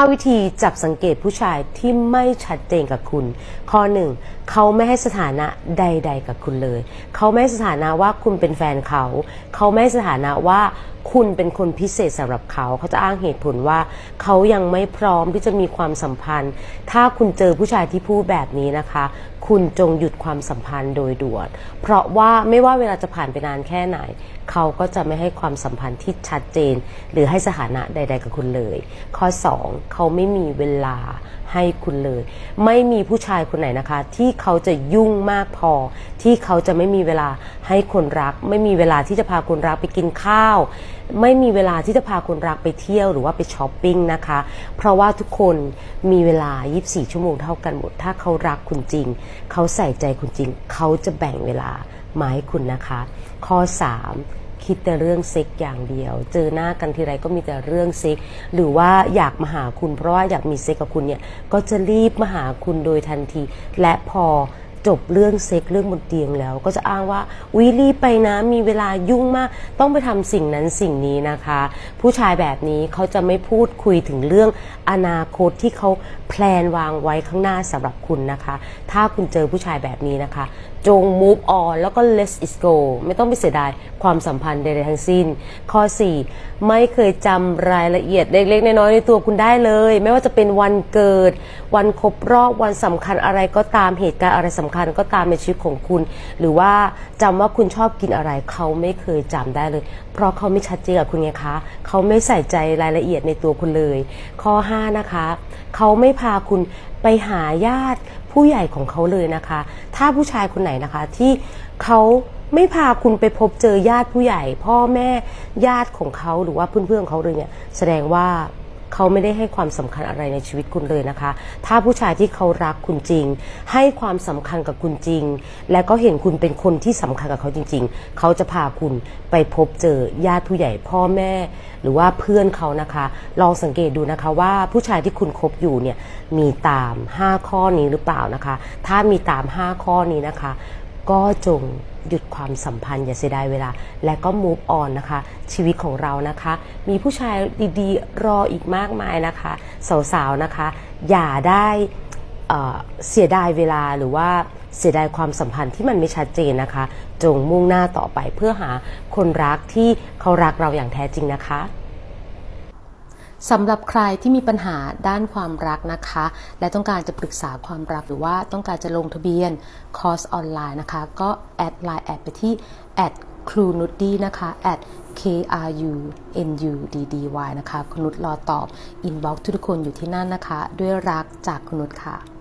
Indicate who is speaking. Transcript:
Speaker 1: 5 วิธีจับสังเกตผู้ชายที่ไม่ชัดเจนกับคุณ ข้อ 1 เขาไม่ให้สถานะใด ๆ กับคุณเลย เขาไม่ให้สถานะว่าคุณเป็นแฟนเขา เขาไม่ให้สถานะว่าคุณเป็นคนพิเศษสำหรับเขา เขาจะอ้างเหตุผลว่า เขายังไม่พร้อมที่จะมีความสัมพันธ์ ถ้าคุณเจอผู้ชายที่พูดแบบนี้นะคะ คุณจงหยุดความสัมพันธ์โดยด่วน เพราะว่าไม่ว่าเวลาจะผ่านไปนานแค่ไหน เขาก็จะไม่ให้ความสัมพันธ์ที่ชัดเจน หรือให้สถานะใด ๆ กับคุณเลย ข้อ 2 เขาไม่มีเวลาให้คุณเลย ไม่มีผู้ชายคนไหนนะคะ ที่เขาจะยุ่งมากพอ ที่เขาจะไม่มีเวลาให้คนรัก ไม่มีเวลาที่จะพาคนรักไปกินข้าวไม่มีเวลาที่จะพาคนรักไปเที่ยวหรือว่าไปช้อปปิ้งนะคะ เพราะว่าทุกคนมีเวลา 24 ชั่วโมงเท่ากันหมด ถ้าเขารักคุณจริง เขาใส่ใจคุณจริง เขาจะแบ่งเวลามาให้คุณนะคะ ข้อ 3คิดแต่เรื่องเซ็กอย่างเดียว เจอหน้ากันทีไรก็มีแต่เรื่องเซ็ก หรือว่าอยากมาหาคุณเพราะว่าอยากมีเซ็กกับคุณเนี่ย ก็จะรีบมาหาคุณโดยทันที และพอ จบเรื่องเซ็กเรื่องบนเตียงแล้ว ก็จะอ้างว่าวิรีบไปนะมีเวลายุ่งมาก ต้องไปทำสิ่งนั้นสิ่งนี้นะคะ ผู้ชายแบบนี้เขาจะไม่พูดคุยถึงเรื่องอนาคตที่เขาแพลนวางไว้ข้างหน้าสำหรับคุณนะคะ ถ้าคุณเจอผู้ชายแบบนี้นะคะ จง move on แล้วก็ let it go ไม่ต้องไปเสียดายความสัมพันธ์ใดๆทั้งสิ้น ข้อ 4 ไม่เคยจำรายละเอียดเล็กๆน้อยๆในตัวคุณได้เลย ไม่ว่าจะเป็นวันเกิด วันครบรอบวันสำคัญอะไรก็ตามเหตุการณ์อะไรสำคัญก็ตามในชีวิตของคุณ หรือว่าจำว่าคุณชอบกินอะไร เขาไม่เคยจำได้เลย เพราะเขาไม่ชัดเจนกับคุณไงคะ เขาไม่ใส่ใจรายละเอียดในตัวคุณเลย ข้อ 5 นะคะ เขาไม่พาคุณไปหาญาติผู้ใหญ่ของเขาเลยนะคะ ถ้าผู้ชายคนไหนนะคะที่เขา ไม่พาคุณไปพบเจอญาติผู้ใหญ่ พ่อแม่ญาติของเขาหรือว่าเพื่อนๆของเขาเลยเนี่ยแสดงว่าเขาไม่ได้ให้ความสำคัญอะไรในชีวิตคุณเลยนะคะ ถ้าผู้ชายที่เขารักคุณจริง ให้ความสำคัญกับคุณจริง และก็เห็นคุณเป็นคนที่สำคัญกับเขาจริง ๆ เขาจะพาคุณไปพบเจอญาติผู้ใหญ่พ่อแม่ หรือว่าเพื่อนเขานะคะ ลองสังเกตดูนะคะว่าผู้ชายที่คุณคบอยู่เนี่ยมีตาม 5 ข้อนี้หรือเปล่านะคะ ถ้ามีตาม 5 ข้อนี้นะคะ ก็จงหยุดความสัมพันธ์อย่าเสียดายเวลา และก็ move on นะคะ ชีวิตของเรานะคะ มีผู้ชายดีๆ รออีกมากมายนะคะ สาวๆนะคะ อย่าได้เอ่อเสียดายเวลาหรือว่าเสียดายความสัมพันธ์ที่มันไม่ชัดเจนนะคะ จงมุ่งหน้าต่อไปเพื่อหาคนรักที่เขารักเราอย่างแท้จริงนะคะ สำหรับใครที่มีปัญหาด้านความรักนะคะ และต้องการจะปรึกษาความรักหรือว่าต้องการจะลงทะเบียนคอร์สออนไลน์นะคะ ก็แอดไลน์แอดไปที่แอดครูนุดดีนะคะ at k r u n u d d y นะคะ คุณนุดรอตอบ อินบ็อกทุกคนอยู่ที่นั่นนะคะ ด้วยรักจากคุณนุดค่ะ